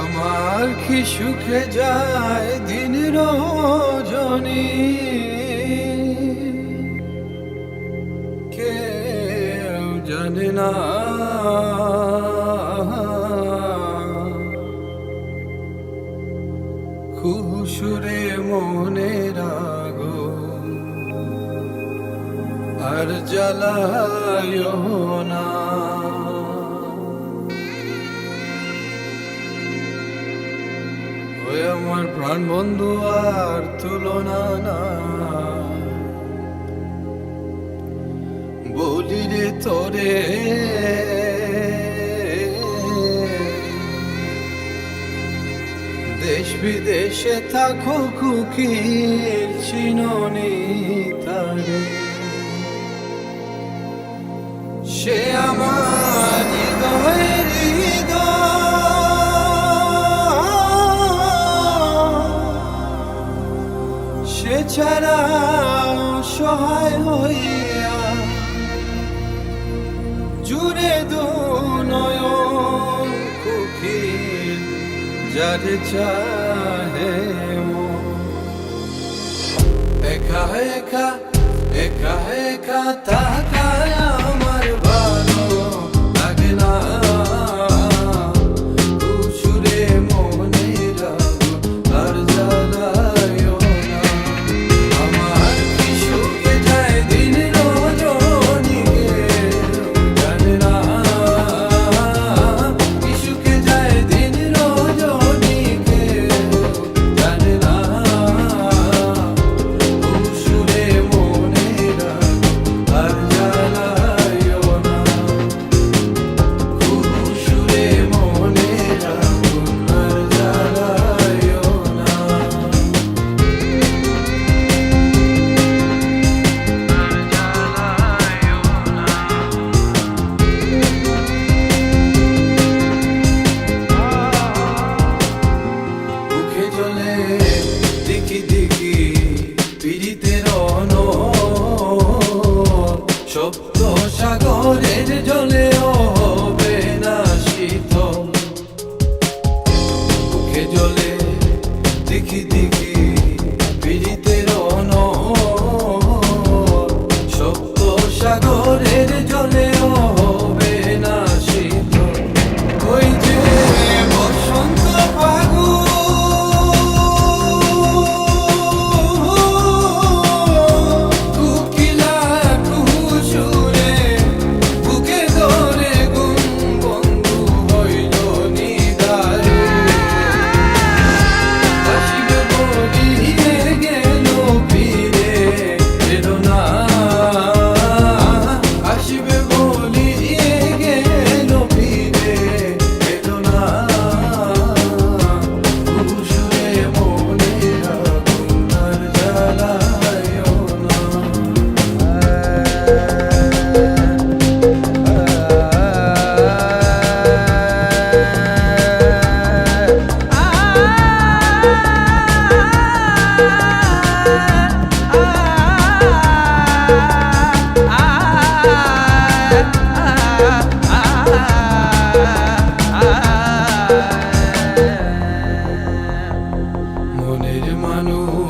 আমার কি সুখে যায় দিন রজনী? কেউ জানে না। খুশুরে মনে রাগো, আর জ্বালায় না। ওই আমার প্রাণ বন্ধু আর তুলনা না। বলি রে তোরে দেশ বিদেশে থাকো কুকির জুড়ে দু নয়ন কুকির যার চাহে। একা একা একা একা তাকায়া সপ্ত সাগরের জলে I know.